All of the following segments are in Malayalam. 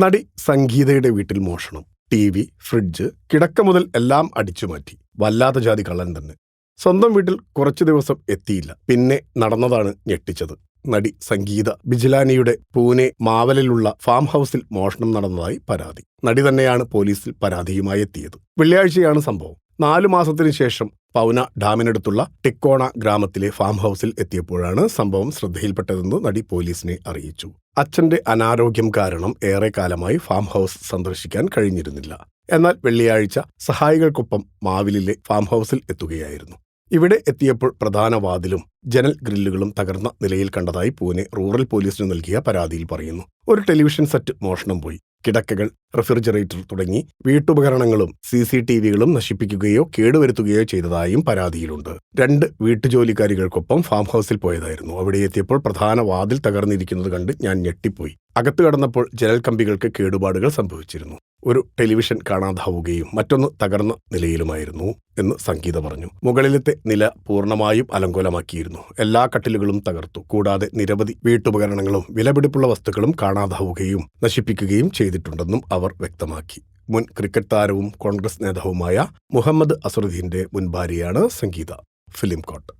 നടി സംഗീതയുടെ വീട്ടിൽ മോഷണം. ടി വി ഫ്രിഡ്ജ് കിടക്ക മുതൽ എല്ലാം അടിച്ചുമാറ്റി വല്ലാത്ത ജാതി കള്ളൻ തന്നെ. സ്വന്തം വീട്ടിൽ കുറച്ചു ദിവസം എത്തിയില്ല. പിന്നെ നടന്നതാണ് ഞെട്ടിച്ചത്. നടി സംഗീത ബിജിലാനിയുടെ പൂനെ മാവലിലുള്ള ഫാം ഹൗസിൽ മോഷണം നടന്നതായി പരാതി. നടി തന്നെയാണ് പോലീസിൽ പരാതിയുമായി എത്തിയത്. വെള്ളിയാഴ്ചയാണ് സംഭവം. നാലു മാസത്തിനു ശേഷം പൗന ഡാമിനടുത്തുള്ള ടെക്കോണ ഗ്രാമത്തിലെ ഫാം ഹൗസിൽ എത്തിയപ്പോഴാണ് സംഭവം ശ്രദ്ധയിൽപ്പെട്ടതെന്ന് നടി പോലീസിനെ അറിയിച്ചു. അച്ഛന്റെ അനാരോഗ്യം കാരണം ഏറെക്കാലമായി ഫാം ഹൗസ് സന്ദർശിക്കാൻ കഴിഞ്ഞിരുന്നില്ല. എന്നാൽ വെള്ളിയാഴ്ച സഹായികൾക്കൊപ്പം മാവിലിലെ ഫാം ഹൗസിൽ എത്തുകയായിരുന്നു. ഇവിടെ എത്തിയപ്പോൾ പ്രധാന വാതിലും ജനൽ ഗ്രില്ലുകളും തകർന്ന നിലയിൽ കണ്ടതായി പൂനെ റൂറൽ പോലീസിന് നൽകിയ പരാതിയിൽ പറയുന്നു. ഒരു ടെലിവിഷൻ സെറ്റ് മോഷണം പോയി. കിടക്കകൾ റെഫ്രിജറേറ്റർ തുടങ്ങി വീട്ടുപകരണങ്ങളും സി സി ടി വികളും നശിപ്പിക്കുകയോ കേടുവരുത്തുകയോ ചെയ്തതായും പരാതിയിലുണ്ട്. രണ്ട് വീട്ടുജോലിക്കാരികൾക്കൊപ്പം ഫാം ഹൗസിൽ പോയതായിരുന്നു. അവിടെ എത്തിയപ്പോൾ പ്രധാന വാതിൽ തകർന്നിരിക്കുന്നത് കണ്ട് ഞാൻ ഞെട്ടിപ്പോയി. അകത്തു കടന്നപ്പോൾ ജനൽ കമ്പികൾക്ക് കേടുപാടുകൾ സംഭവിച്ചിരുന്നു. ഒരു ടെലിവിഷൻ കാണാതാവുകയും മറ്റൊന്ന് തകർന്ന നിലയിലുമായിരുന്നു എന്ന് സംഗീത പറഞ്ഞു. മുകളിലത്തെ നില പൂർണമായും അലങ്കോലമാക്കിയിരുന്നു. എല്ലാ കട്ടിലുകളും തകർത്തു. കൂടാതെ നിരവധി വീട്ടുപകരണങ്ങളും വിലപിടിപ്പുള്ള വസ്തുക്കളും കാണാതാവുകയും നശിപ്പിക്കുകയും ചെയ്തിട്ടുണ്ടെന്നും അവർ വ്യക്തമാക്കി. മുൻ ക്രിക്കറ്റ് താരവും കോൺഗ്രസ് നേതാവുമായ മുഹമ്മദ് അസറുദ്ദീന്റെ മുൻ ഭാര്യയാണ് സംഗീത. Film coat.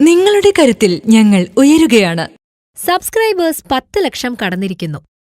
നിങ്ങളുടെ കരുത്തിൽ ഞങ്ങൾ ഉയരുകയാണ്. സബ്സ്ക്രൈബേഴ്സ് പത്ത് ലക്ഷം കടന്നിരിക്കുന്നു.